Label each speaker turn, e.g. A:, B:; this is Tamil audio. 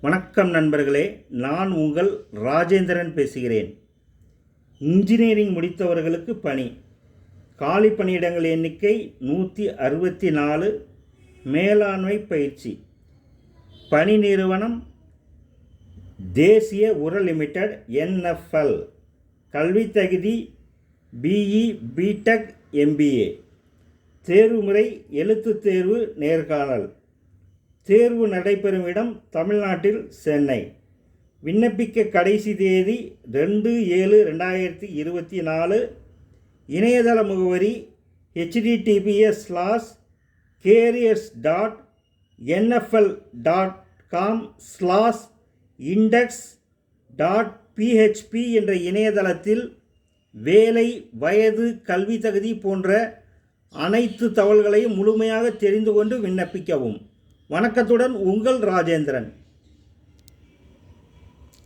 A: வணக்கம் நண்பர்களே நான் உங்கள் ராஜேந்திரன் பேசுகிறேன். இன்ஜினியரிங் முடித்தவர்களுக்கு பணி. காலி பணியிடங்கள் எண்ணிக்கை நூற்றி அறுபத்தி நாலு. மேலாண்மை பயிற்சி. பணி நிறுவனம் தேசிய உர லிமிடெட் என்எஃப்எல் கல்வி தகுதி பிஇ பிடெக் எம்பிஏ தேர்வு முறை எழுத்துத் தேர்வு நேர்காணல். தேர்வு நடைபெறும் இடம் தமிழ்நாட்டில் சென்னை. விண்ணப்பிக்க கடைசி தேதி ரெண்டு ஏழு ரெண்டாயிரத்தி இருபத்தி நாலு. இணையதள முகவரி HTTPS slash careers dot NFL dot com slash index dot PHP என்ற இணையதளத்தில் வேலை வயது கல்வி தகுதி போன்ற அனைத்து தகவல்களையும் முழுமையாக தெரிந்து கொண்டு விண்ணப்பிக்கவும். வணக்கத்துடன் உங்கள் ராஜேந்திரன்.